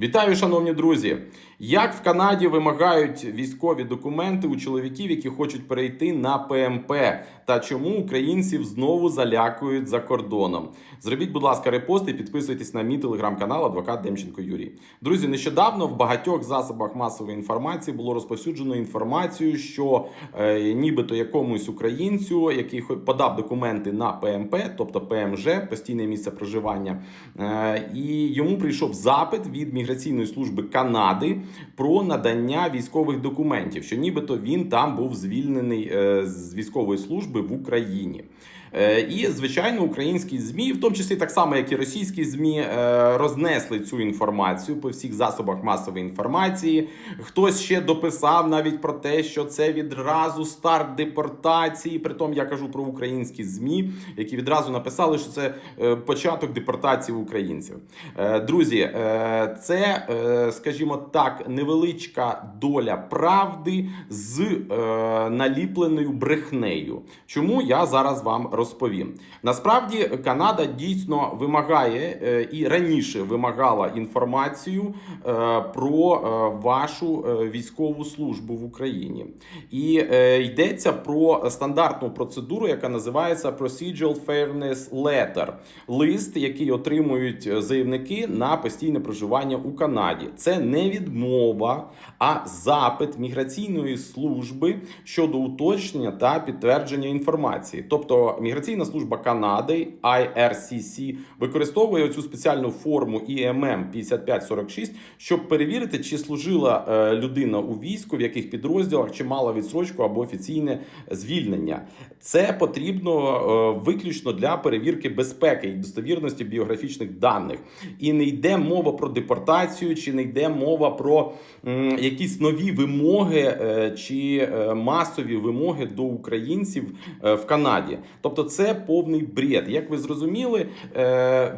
Вітаю, шановні друзі! Як в Канаді вимагають військові документи у чоловіків, які хочуть перейти на ПМП, та чому українців знову залякують за кордоном? Зробіть, будь ласка, репост і підписуйтесь на мій телеграм-канал Адвокат Демченко Юрій. Друзі, нещодавно в багатьох засобах масової інформації було розповсюджено інформацію, що е, нібито якомусь українцю, який подав документи на ПМП, тобто ПМЖ, постійне місце проживання, е, і йому прийшов запит від міграційної служби Канади про надання військових документів, що нібито він там був звільнений е, з військової служби в Україні. Е, І, звичайно, українські змі, в тому числі так само, як і російські змі, е, рознесли цю інформацію по всіх засобах масової інформації. Хтось ще дописав навіть про те, що це відразу старт депортації. Притом я кажу про українські змі, які відразу написали, що це початок депортації українців. Друзі, е, це, е, скажімо так, невеличка доля правди з е, наліпленою брехнею. Чому я зараз вам розповім? Насправді Канада дійсно вимагає е, і раніше вимагала інформацію про вашу військову службу в Україні. І йдеться про стандартну процедуру, яка називається Procedural Fairness Letter. лист, який отримують заявники на постійне проживання у Канаді. Це не відмова, а запит міграційної служби щодо уточнення та підтвердження інформації. Тобто міграційна служба Канади IRCC використовує цю спеціальну форму IMM 5546, щоб перевірити, чи служила е, людина у війську, в яких підрозділах, чи мала відсрочку або офіційне звільнення. Це потрібно е, виключно для перевірки безпеки і достовірності біографічних даних. І не йде мова про депортацію, чи не йде мова про якісь нові вимоги е, чи е, масові вимоги до українців е, в Канаді. Тобто, це повний бред. Як ви зрозуміли,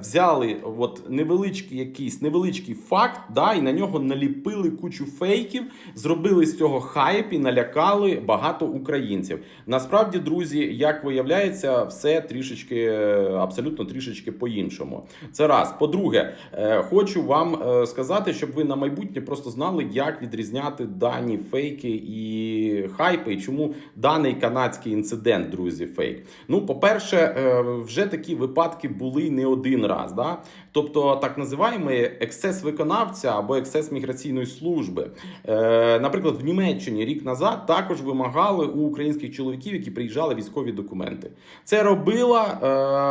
взяли от невеличкий якийсь невеличкий факт, да, і на нього наліпили кучу фейків, зробили з цього хайп і налякали багато українців. Насправді, друзі, як виявляється, все трішечки абсолютно трішечки по-іншому. Це раз. По-друге, хочу вам сказати, щоб ви на майбутнє просто знали, як відрізняти дані фейки і хайпи, і чому даний канадський інцидент, друзі, фейк. Ну, по-перше, е, вже такі випадки були не один раз. Да? Тобто, так називаємо ексцес виконавця або ексцес міграційної служби. Е, Наприклад, в Німеччині рік назад також вимагали у українських чоловіків, які приїжджали військові документи. Це робила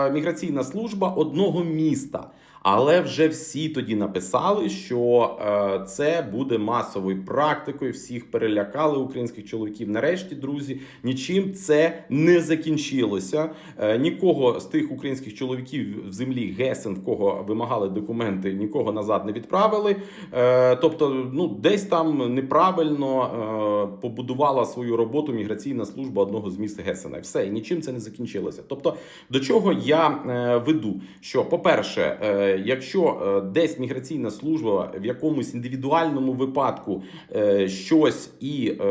е, міграційна служба одного міста. Але вже всі тоді написали, що е, це буде масовою практикою. Всіх перелякали українських чоловіків. Нарешті, друзі, нічим це не закінчилося. Е, нікого з тих українських чоловіків в землі Гесен, в кого вимагали документи, нікого назад не відправили. Е, тобто, ну десь там неправильно е, побудувала свою роботу міграційна служба одного з міст Гесена. Все, і нічим це не закінчилося. Тобто, до чого я е, веду? Що, по-перше, е, якщо е, десь міграційна служба в якомусь індивідуальному випадку е, щось і е,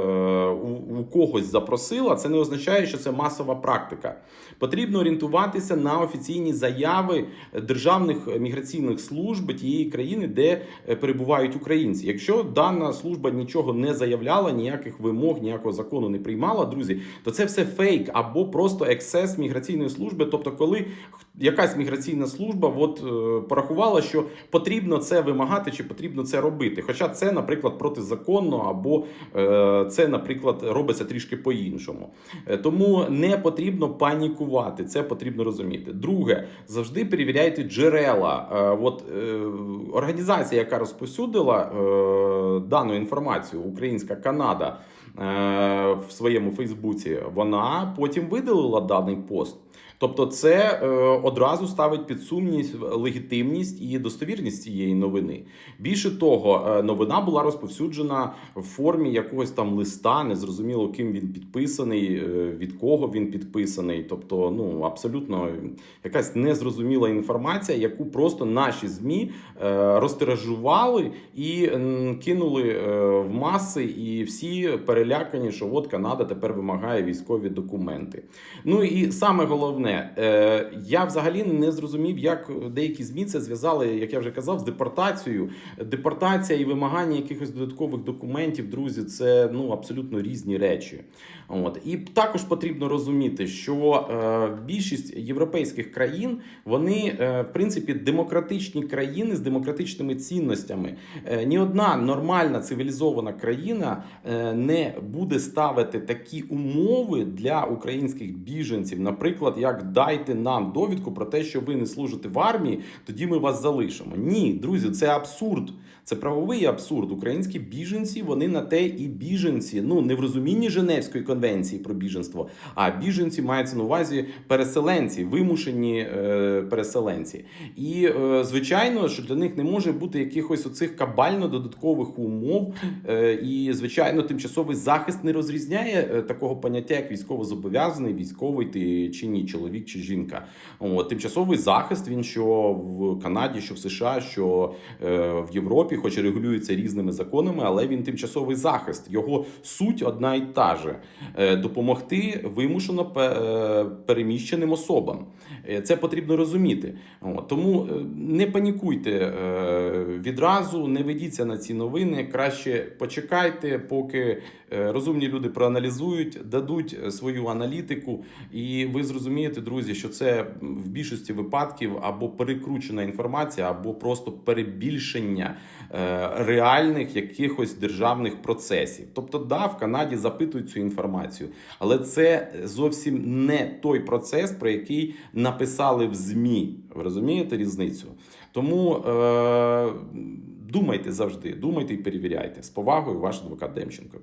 у, когось запросила, це не означає, що це масова практика. Потрібно орієнтуватися на офіційні заяви державних міграційних служб тієї країни, де е, перебувають українці. Якщо дана служба нічого не заявляла, ніяких вимог, ніякого закону не приймала, друзі, то це все фейк або просто ексес міграційної служби. Тобто, коли якась міграційна служба от, е, порахувала, що потрібно це вимагати чи потрібно це робити. Хоча це, наприклад, протизаконно, або е, це, наприклад, робиться трішки по-іншому. Е, Тому не потрібно панікувати, це потрібно розуміти. Друге, завжди перевіряйте джерела. Е, От організація, яка розповсюдила дану інформацію, Українська Канада в своєму Фейсбуці, вона потім видалила даний пост. Тобто, це е, одразу ставить під сумнів легітимність і достовірність цієї новини. Більше того, е, новина була розповсюджена в формі якогось там листа, незрозуміло ким він підписаний, е, від кого він підписаний. Тобто, ну абсолютно якась незрозуміла інформація, яку просто наші змі розтиражували і кинули в маси, і всі перелякані, що от Канада тепер вимагає військові документи. Ну і саме головне. Наступне, е, я взагалі не зрозумів, як деякі ЗМІ це зв'язали, як я вже казав, з депортацією. Депортація і вимагання якихось додаткових документів, друзі, це ну абсолютно різні речі. От і також потрібно розуміти, що е, більшість європейських країн вони е, в принципі демократичні країни з демократичними цінностями. Ні одна нормальна цивілізована країна не буде ставити такі умови для українських біженців, наприклад, як дайте нам довідку про те, що ви не служите в армії, тоді ми вас залишимо. Ні, друзі, це абсурд. Це правовий абсурд. Українські біженці вони на те і біженці. Ну не в розумінні Женевської конвенції про біженство, а біженці мається на увазі переселенці, вимушені е, переселенці. І е, звичайно, що для них не може бути якихось оцих кабально додаткових умов. Е, і звичайно, тимчасовий захист не розрізняє е, такого поняття, як військовозобов'язаний, військовий ти чи ні, чоловік чи жінка. От, тимчасовий захист він що в Канаді, що в США, що е, в Європі, хоч і регулюється різними законами, але він тимчасовий захист. Його суть одна і та же е, допомогти вимушено е, переміщеним особам. Е, Це потрібно розуміти. От, тому е, не панікуйте е, відразу, не ведіться на ці новини. Краще почекайте, поки е, розумні люди проаналізують, дадуть свою аналітику, і ви зрозумієте, друзі, що це в більшості випадків або перекручена інформація, або просто перебільшення е, реальних якихось державних процесів. Тобто, да, в Канаді запитують цю інформацію, але це зовсім не той процес, про який написали в ЗМІ. Ви розумієте різницю? Тому е, думайте завжди, думайте і перевіряйте. З повагою, ваш адвокат Демченко.